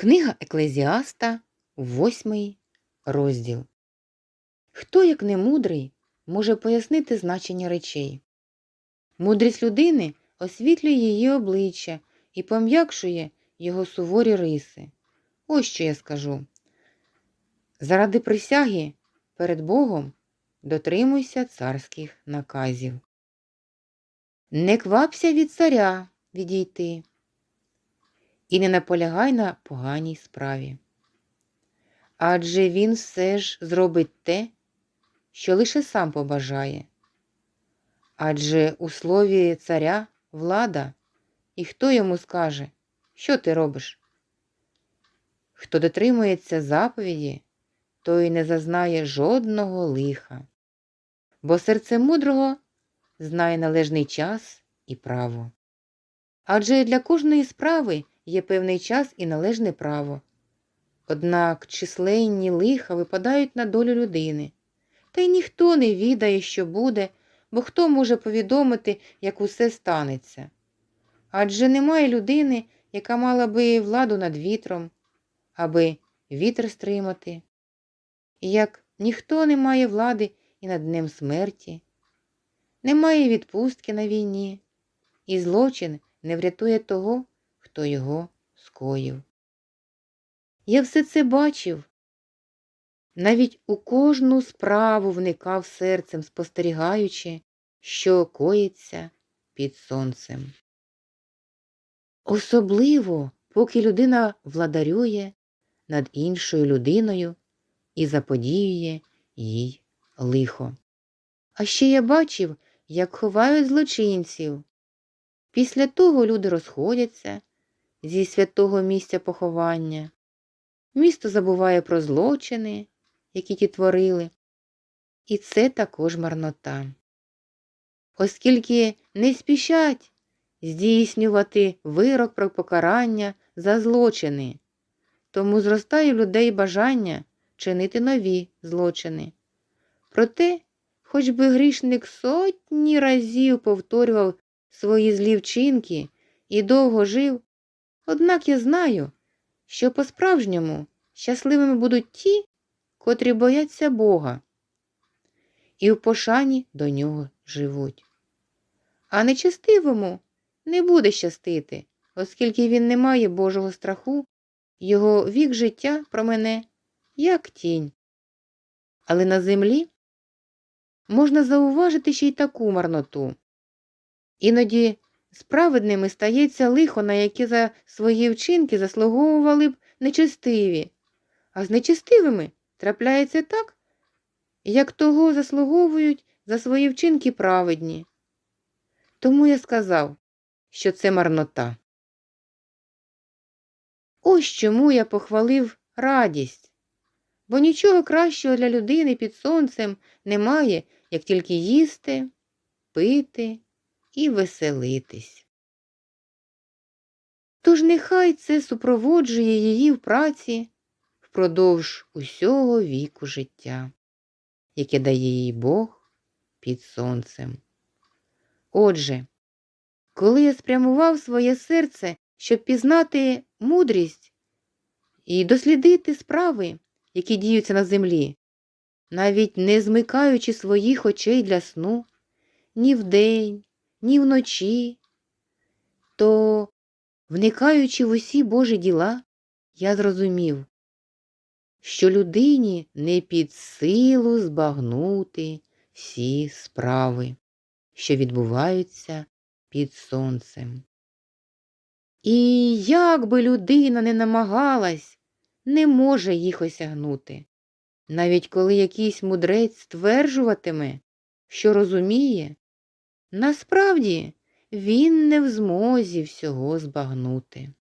Книга Еклезіаста, восьмий розділ. Хто, як не мудрий, може пояснити значення речей? Мудрість людини освітлює її обличчя і пом'якшує його суворі риси. Ось що я скажу. Заради присяги перед Богом дотримуйся царських наказів. Не квапся від царя відійти і не наполягай на поганій справі. Адже він все ж зробить те, що лише сам побажає. Адже у слові царя влада, і хто йому скаже, що ти робиш? Хто дотримується заповіді, той не зазнає жодного лиха, бо серце мудрого знає належний час і право. Адже для кожної справи є певний час і належне право. Однак численні лиха випадають на долю людини, та й ніхто не відає, що буде, бо хто може повідомити, як усе станеться. Адже немає людини, яка мала би владу над вітром, аби вітер стримати, як ніхто не має влади і над днем смерті, немає відпустки на війні, і злочин не врятує того, хто його скоїв. Я все це бачив. Навіть у кожну справу вникав серцем, спостерігаючи, що коїться під сонцем. Особливо, поки людина владарює над іншою людиною і заподіює їй лихо. А ще я бачив, як ховають злочинців. Після того люди розходяться зі святого місця поховання. Місто забуває про злочини, які ті творили, і це також марнота. Оскільки не спішать здійснювати вирок про покарання за злочини, тому зростає у людей бажання чинити нові злочини. Проте, хоч би грішник сотні разів повторював свої злі вчинки і довго жив, однак я знаю, що по-справжньому щасливими будуть ті, котрі бояться Бога і в пошані до нього живуть. А нечестивому не буде щастити, оскільки він не має Божого страху, його вік життя про мене, як тінь. Але на землі можна зауважити ще й таку марноту. Іноді справедними стається лихо, на яке за свої вчинки заслуговували б нечестиві, а з нечестивими трапляється так, як того заслуговують за свої вчинки праведні. Тому я сказав, що це марнота. Ось чому я похвалив радість, бо нічого кращого для людини під сонцем немає, як тільки їсти, пити і веселитись. Тож нехай це супроводжує її в праці впродовж усього віку життя, яке дає їй Бог під сонцем. Отже, коли я спрямував своє серце, щоб пізнати мудрість і дослідити справи, які діються на землі, навіть не змикаючи своїх очей для сну ні вдень, ні вночі, то, вникаючи в усі Божі діла, я зрозумів, що людині не під силу збагнути всі справи, що відбуваються під сонцем. І як би людина не намагалась, не може їх осягнути, навіть коли якийсь мудрець стверджуватиме, що розуміє, насправді він не в змозі всього збагнути.